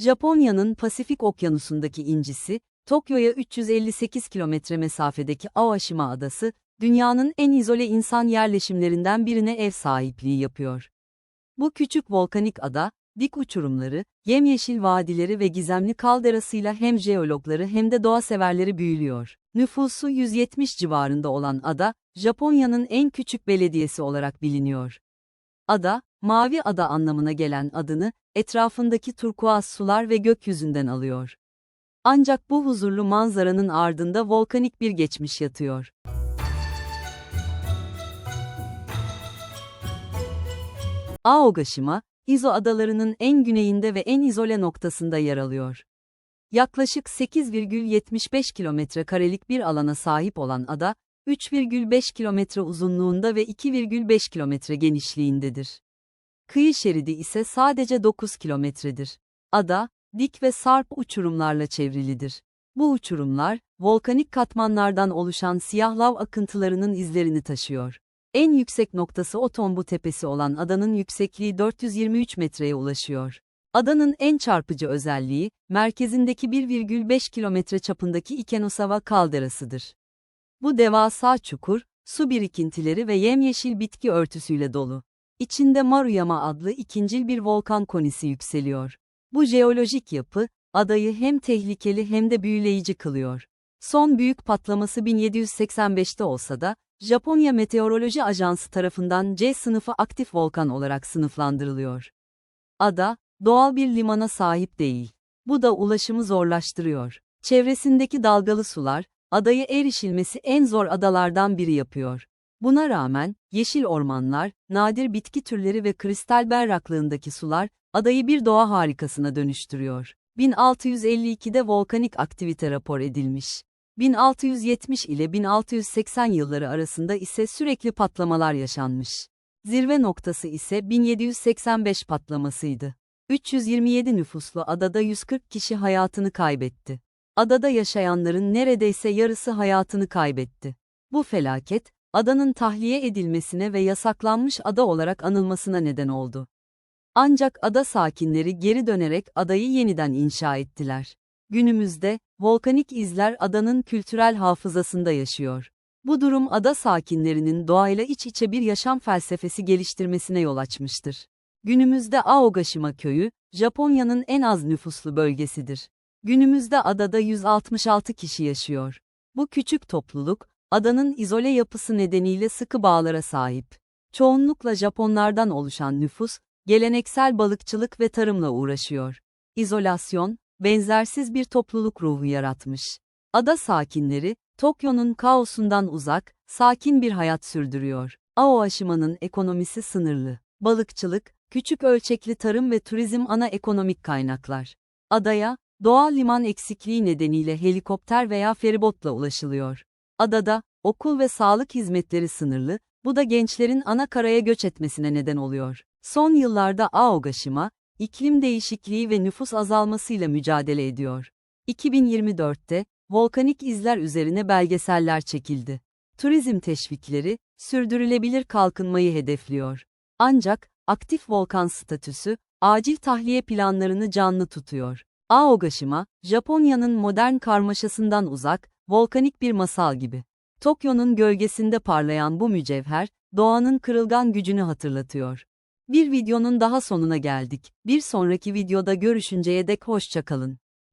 Japonya'nın Pasifik Okyanusu'ndaki incisi, Tokyo'ya 358 kilometre mesafedeki Aoshima Adası, dünyanın en izole insan yerleşimlerinden birine ev sahipliği yapıyor. Bu küçük volkanik ada, dik uçurumları, yemyeşil vadileri ve gizemli kalderasıyla hem jeologları hem de doğa severleri büyülüyor. Nüfusu 170 civarında olan ada, Japonya'nın en küçük belediyesi olarak biliniyor. Ada, Mavi Ada anlamına gelen adını, etrafındaki turkuaz sular ve gökyüzünden alıyor. Ancak bu huzurlu manzaranın ardında volkanik bir geçmiş yatıyor. Aogashima, Izo adalarının en güneyinde ve en izole noktasında yer alıyor. Yaklaşık 8,75 kilometre karelik bir alana sahip olan ada, 3,5 kilometre uzunluğunda ve 2,5 kilometre genişliğindedir. Kıyı şeridi ise sadece 9 kilometredir. Ada, dik ve sarp uçurumlarla çevrilidir. Bu uçurumlar, volkanik katmanlardan oluşan siyah lav akıntılarının izlerini taşıyor. En yüksek noktası Otombu Tepesi olan adanın yüksekliği 423 metreye ulaşıyor. Adanın en çarpıcı özelliği, merkezindeki 1,5 kilometre çapındaki Ikenosawa kalderasıdır. Bu devasa çukur, su birikintileri ve yemyeşil bitki örtüsüyle dolu. İçinde Maruyama adlı ikincil bir volkan konisi yükseliyor. Bu jeolojik yapı, adayı hem tehlikeli hem de büyüleyici kılıyor. Son büyük patlaması 1785'te olsa da, Japonya Meteoroloji Ajansı tarafından C sınıfı aktif volkan olarak sınıflandırılıyor. Ada, doğal bir limana sahip değil. Bu da ulaşımı zorlaştırıyor. Çevresindeki dalgalı sular, adayı erişilmesi en zor adalardan biri yapıyor. Buna rağmen, yeşil ormanlar, nadir bitki türleri ve kristal berraklığındaki sular, adayı bir doğa harikasına dönüştürüyor. 1652'de volkanik aktivite rapor edilmiş. 1670 ile 1680 yılları arasında ise sürekli patlamalar yaşanmış. Zirve noktası ise 1785 patlamasıydı. 327 nüfuslu adada 140 kişi hayatını kaybetti. Adada yaşayanların neredeyse yarısı hayatını kaybetti. Bu felaket, adanın tahliye edilmesine ve yasaklanmış ada olarak anılmasına neden oldu. Ancak ada sakinleri geri dönerek adayı yeniden inşa ettiler. Günümüzde, volkanik izler adanın kültürel hafızasında yaşıyor. Bu durum ada sakinlerinin doğayla iç içe bir yaşam felsefesi geliştirmesine yol açmıştır. Günümüzde Aogashima köyü, Japonya'nın en az nüfuslu bölgesidir. Günümüzde adada 166 kişi yaşıyor. Bu küçük topluluk, adanın izole yapısı nedeniyle sıkı bağlara sahip. Çoğunlukla Japonlardan oluşan nüfus, geleneksel balıkçılık ve tarımla uğraşıyor. İzolasyon, benzersiz bir topluluk ruhu yaratmış. Ada sakinleri, Tokyo'nun kaosundan uzak, sakin bir hayat sürdürüyor. Aoashima'nın ekonomisi sınırlı. Balıkçılık, küçük ölçekli tarım ve turizm ana ekonomik kaynaklar. Adaya, doğal liman eksikliği nedeniyle helikopter veya feribotla ulaşılıyor. Adada, okul ve sağlık hizmetleri sınırlı, bu da gençlerin ana karaya göç etmesine neden oluyor. Son yıllarda Aogashima, iklim değişikliği ve nüfus azalmasıyla mücadele ediyor. 2024'te, volkanik izler üzerine belgeseller çekildi. Turizm teşvikleri, sürdürülebilir kalkınmayı hedefliyor. Ancak, aktif volkan statüsü, acil tahliye planlarını canlı tutuyor. Aogashima, Japonya'nın modern karmaşasından uzak, volkanik bir masal gibi. Tokyo'nun gölgesinde parlayan bu mücevher, doğanın kırılgan gücünü hatırlatıyor. Bir videonun daha sonuna geldik. Bir sonraki videoda görüşünceye dek hoşçakalın.